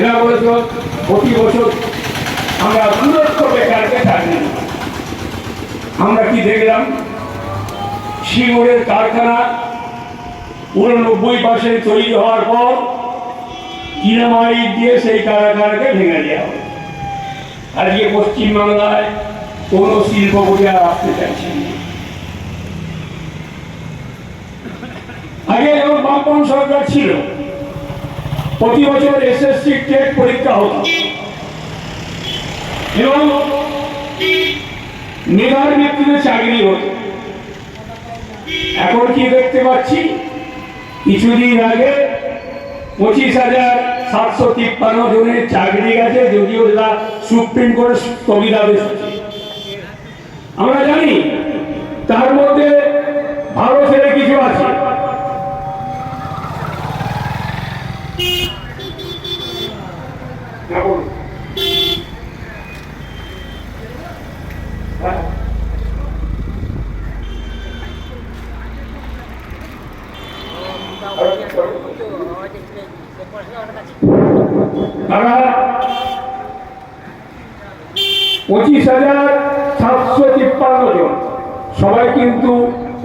এরা বলেছিল, প্রতি বছর আমরা দূরত্ব বেকারকে চাকরি। আমরা কি দেখলাম শিমুরের কারখানা উননব্বই পার্সেন্ট তৈরি হওয়ার পর কিনামারি দিয়ে সেই কারখানাকে ভেঙে দেওয়া হবে আজকে পশ্চিমবাংলায় কোনো শিল্পপতি আর আসতে চাইছে না। আগে যেমন বামপন সরকার ছিল প্রতি বছর এসএসসি টেট পরীক্ষা হতো এবং মেধার ভিত্তিতে চাকরি হতো এখন কি দেখতে পাচ্ছি? কিছুদিন আগে পঁচিশ হাজার সাতশো তিপ্পান্ন জনের চাকরি গেছে, যদিও সেটা সুপ্রিম কোর্ট স্থগিতাদেশ। আমরা জানি তার মধ্যে ভালো ছেলে কিছু আছে হ্যাঁ, বলুন। হ্যাঁ। তারা পঁচিশ হাজার সাতশো তিপ্পান্ন জন। সবাই কিন্তু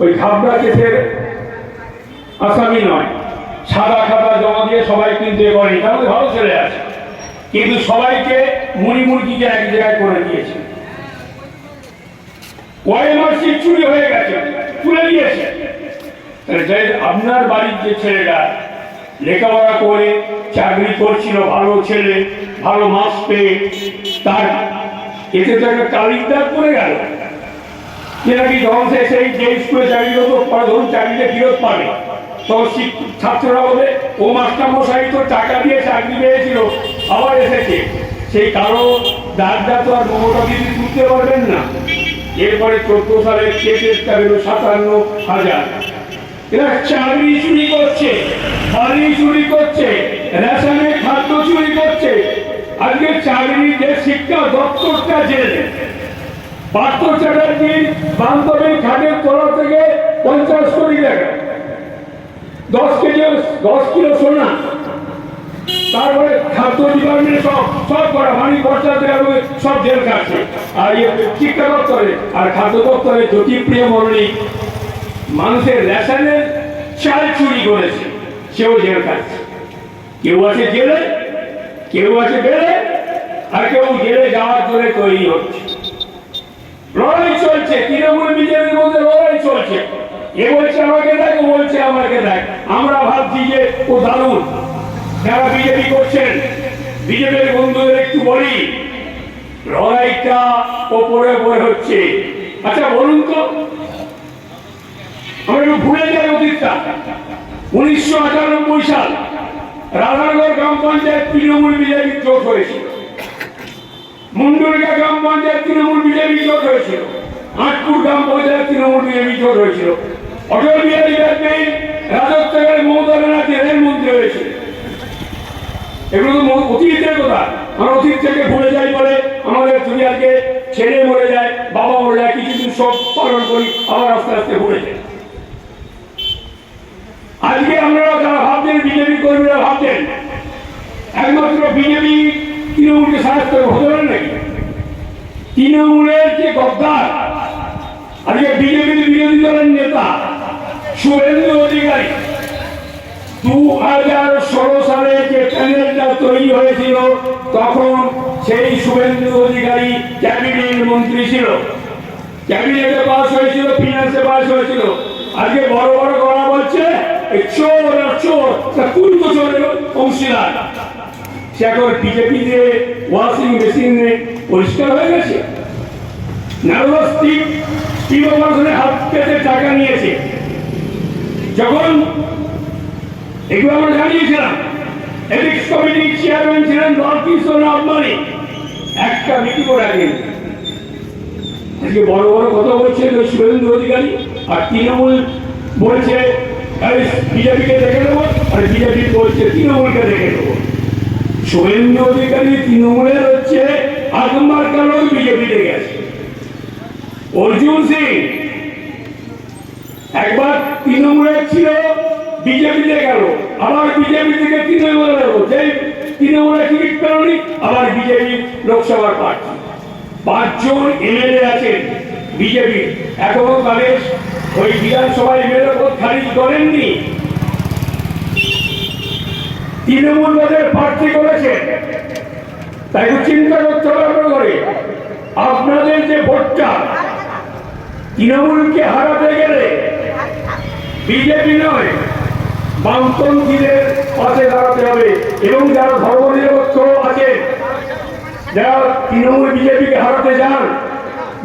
ওই ঘাবড়া কেসের আসামি নয়। সাদা খাতা জমা দিয়ে সবাই কিন্তু এ করেনি। মধ্যে ভালো ছেলে আছে কিন্তু সবাইকে মুড়ি মুরগিকে এক জায়গায় করে দিয়েছে। ওয়াইমার সিট চুরি হয়ে গেছে, তুলে দিয়েছে তাহলে আপনার বাড়ির যে ছেলেটা লেখাপড়া করে, চাকরি করছিল ভালো ছেলে, ভালো মাস পেয়ে, তার এতে তো একটা দাগ পড়ে গেল। যে নাকি সে সেই যে স্কুলে চাকরি পরে ধরুন চাকরিতে ফেরত পাবে। তখন ছাত্ররা বলে, ও মাস্টার মশাই তো টাকা দিয়ে চাকরি পেয়েছিল, আবার এসেছে। সেই কারও দাগটা তো আর মমতা দিদি তুলতে পারবেন না। এরপরে চোদ্দ সালে কেসের গেল সাতান্ন হাজার। এরা চাকরি চুরি করছে বাড়ি চুরি করছে, রেশনের খাদ্য চুরি করছে। আজকে চাকরি যে শিক্ষা দপ্তরটা জেলে পার্থ চ্যাটার্জির বান্ধবীর খাটের তলা থেকে পঞ্চাশ কোটি টাকা। দশ কেজি, দশ কিলো সোনা। তারপরে খাদ্য ডিপার্টমেন্টে সব সব করা মানি খরচা করে সব জেল কাটছে আর ইয়ে শিক্ষা দপ্তরে, আর খাদ্য দপ্তরে জ্যোতিপ্রিয় মল্লিক মানুষের রেশনের চাল চুরি করেছে, সেও জেল কাটছে কেউ আছে জেলে, কেউ আছে বেড়ে, আর কেউ জেলে যাওয়ার জন্য তৈরি হচ্ছে। লড়াই চলছে, তৃণমূল বিজেপির মধ্যে লড়াই চলছে। এ বলছে আমাকে দেখ, ও বলছে আমাকে দেখ। আমরা ভাবছি যে ও দারুণ। যারা বিজেপি করছেন, বিজেপির বন্ধুদের একটু বলি, লড়াইটা ওপরে ওপরে হচ্ছে। আচ্ছা বলুন তো আমরা একটু ভুলে যাই অতীতটা। উনিশশো আটানব্বই সাল রাধানগর গ্রাম পঞ্চায়েত তৃণমূল বিজেপি জোট হয়েছিল। মুন্ডুরিয়া গ্রাম পঞ্চায়েত তৃণমূল বিজেপি জোট হয়েছিল। আটপুর গ্রাম পঞ্চায়েত তৃণমূল বিজেপি জোট হয়েছিল। অটল বিহারী বাজপেয়ী রাজত্বকালে মমতা ব্যানার্জি, রেলমন্ত্রী হয়েছিল। এগুলো তো অতীতের কথা। আমরা অতীত থেকে ভুলে যাই বলে আমাদের দুনিয়াকে ছেড়ে মরে যায়, বাবা মরে যায়, কিছুদিন সব পালন করি, আবার আস্তে আস্তে ভুলে যাই। আজকে আমরা যারা ভাবছেন বিজেপি কর্মীরা ভাবছেন, একমাত্র বিজেপি তৃণমূলকে সাহায্য হতে পারে নাকি? তৃণমূলের যে গদ্দার, আজকে বিজেপি বিরোধী দলের নেতা, শুভেন্দু অধিকারী দু হাজার ষোলো সালে যে প্যানেলটা তৈরি হয়েছিল, তখন সেই শুভেন্দু অধিকারী ক্যাবিনেট মন্ত্রী ছিল। ক্যাবিনেটে পাস হয়েছিল, ফিনান্সে পাস হয়েছিল। আজকে বড় বড় করা বলছে এই চোর আর চোর, তা তুই তো চোরের অংশীদার সে এখন বিজেপি দিয়ে ওয়াশিং মেশিনে পরিষ্কার হয়ে গেছে। নারদা স্টিভ স্টিভ অপারেশনে হাত পেতে টাকা নিয়েছে। যখন এগুলো আমরা জানিয়েছিলাম এথিক্স কমিটির চেয়ারম্যান ছিলেন লালকৃষ্ণ আদমানি একটা মিটিং করে আগে আজকে বড় বড় কথা বলছে শুভেন্দু অধিকারী আর তৃণমূল বলছে বিজেপিকে দেখে দেবো আর বিজেপি বলছে তৃণমূলকে দেখে দেবো শুভেন্দু অধিকারী তৃণমূলের হচ্ছে আগমার কারণ বিজেপিতে গেছে অর্জুন সিং, একবার তৃণমূলের ছিল বিজেপিতে গেল। আবার বিজেপি থেকে তৃণমূলে গেল। যেই তৃণমূলে টিকিট পেলনি, আবার বিজেপি লোকসভার প্রার্থী। পাঁচজন এমএলএ আছেন বিজেপি এখনও তাদের ওই বিধানসভায় এমএলএ করেননি। তৃণমূল তাদের প্রার্থী করেছেন তাই চিন্তা করতে হবে করে আপনাদের যে ভোটটা, তৃণমূলকে হারাতে গেলে বিজেপি নয়, বামপন্থীদের পাশে দাঁড়াতে হবে এবং যারা ধর্মনিরপেক্ষ আছে, যারা তৃণমূল বিজেপিকে হারাতে যান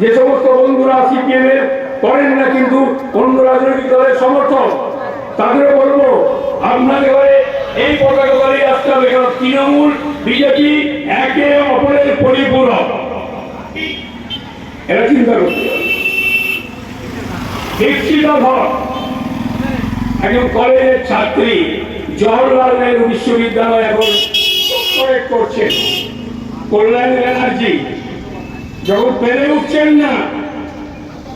যে সমস্ত বন্ধুরা সিপিএম করেন না কিন্তু অন্য রাজনৈতিক দলের সমর্থন তাদেরও বলব ঘরে এই পতাকা দলেই আসতে হবে কারণ তৃণমূল, বিজেপি একে অপরের পরিপূরক। এরা চিন্তা করতে একজন কলেজের ছাত্রী, জওহরলাল নেহরু বিশ্ববিদ্যালয় এখন করছেন কল্যাণ ব্যানার্জি, যখন পেরে উঠছেন না